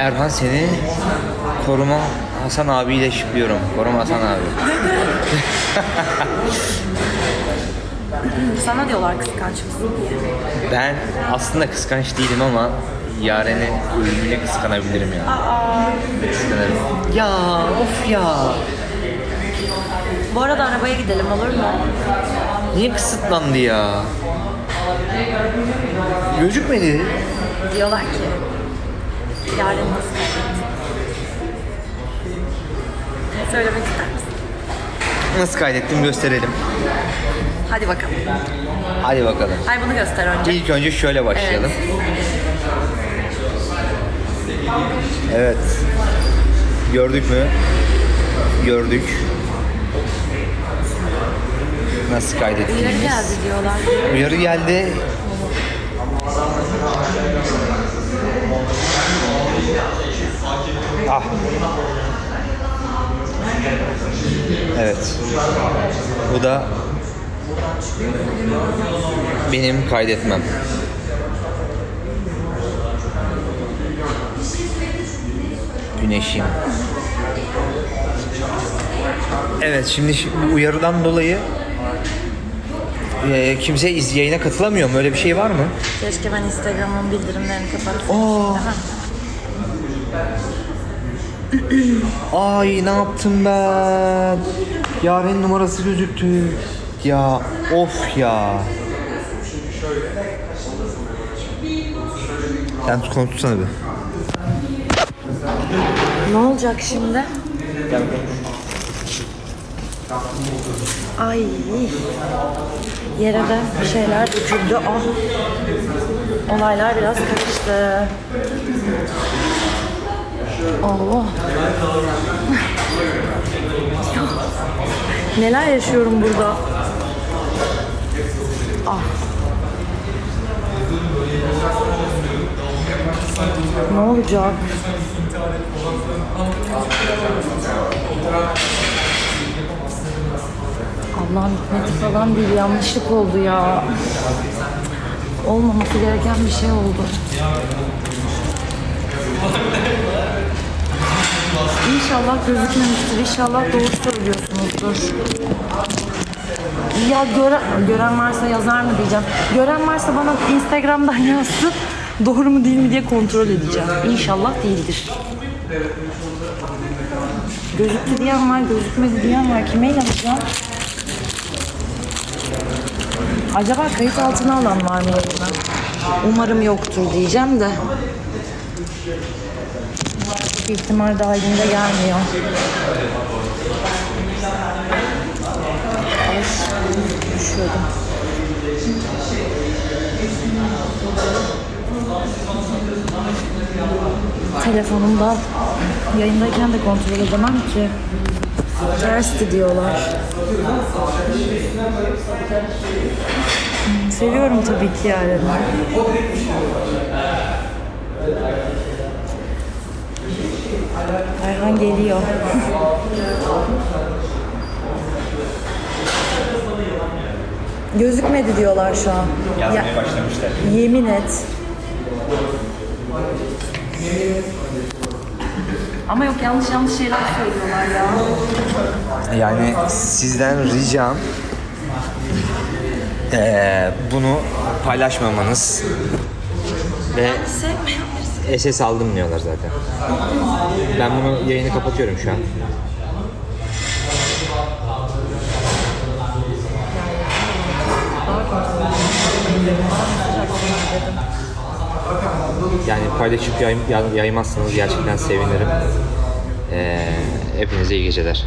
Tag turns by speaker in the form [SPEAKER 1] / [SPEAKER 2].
[SPEAKER 1] Erhan seni koruma Hasan abiyle şipliyorum. Koruma Hasan abi.
[SPEAKER 2] Sana diyorlar kıskanç mısın diye.
[SPEAKER 1] Ben aslında kıskanç değilim ama Yaren'in ölümüne kıskanabilirim ya.
[SPEAKER 2] Aa.
[SPEAKER 1] Kıskanırım. Ya of ya.
[SPEAKER 2] Bu arada arabaya gidelim olur mu?
[SPEAKER 1] Niye kısıtlandı ya? Gözükmedi.
[SPEAKER 2] Diyorlar ki. Yarın nasıl kaybettin? Söylemek ister misin?
[SPEAKER 1] Nasıl kaydettim gösterelim.
[SPEAKER 2] Hadi bakalım.
[SPEAKER 1] Hadi bakalım.
[SPEAKER 2] Ay bunu göster önce.
[SPEAKER 1] İlk önce şöyle başlayalım. Evet. Gördük mü? Gördük. Nasıl
[SPEAKER 2] Uyarı
[SPEAKER 1] kaydettiğimiz.
[SPEAKER 2] geldi diyorlar.
[SPEAKER 1] Uyarı geldi. Ah. Evet. Bu da benim kaydetmem. Güneşim. Evet şimdi uyarıdan dolayı e, kimse iz yayına katılamıyor mu? Öyle bir şey var mı?
[SPEAKER 2] Keşke ben Instagram'ın bildirimlerini kapatsaydım.
[SPEAKER 1] Oo. Ay ne yaptım ben? Yaren'in numarası gözüktü. Ya of ya. Sen konuşsana bir.
[SPEAKER 2] Ne olacak şimdi? Ay. Yere de bir şeyler döküldü. Ah. Olaylar biraz karıştı. Allah. Neler yaşıyorum burada? Ah. Ne olacak? Allah'ım hikmeti falan değil yanlışlık oldu ya. Olmaması gereken bir şey oldu. İnşallah gözükmemiştir. İnşallah doğru söylüyorsunuzdur. Ya gören, gören varsa yazar mı diyeceğim. Gören varsa bana Instagram'dan yazsın. Doğru mu değil mi diye kontrol edeceğim. İnşallah değildir. Gözüktü diyen var, gözükmedi diyen var. Kime inanacağım? Acaba kayıt altına alan var mı yayına? Umarım yoktur diyeceğim de. Bir ihtimal dahilinde gelmiyor. Ay, düşüyordum. Telefonumda yayındayken de kontrol edemem ki. Tersti diyorlar. Seviyorum tabii ki yani. Ayhan geliyor. Gözükmedi diyorlar şu an.
[SPEAKER 1] Yazmaya başlamışlar.
[SPEAKER 2] Yemin et. Ama yok yanlış yanlış şeyler söylüyorlar ya.
[SPEAKER 1] Yani sizden ricam eee, bunu paylaşmamanız ve
[SPEAKER 2] Sevmeyen
[SPEAKER 1] SS aldım diyorlar zaten. Ben bunu yayını kapatıyorum şu an. Yani paylaşıp yay, yay- yaymazsanız gerçekten sevinirim. Ee, hepinize iyi geceler.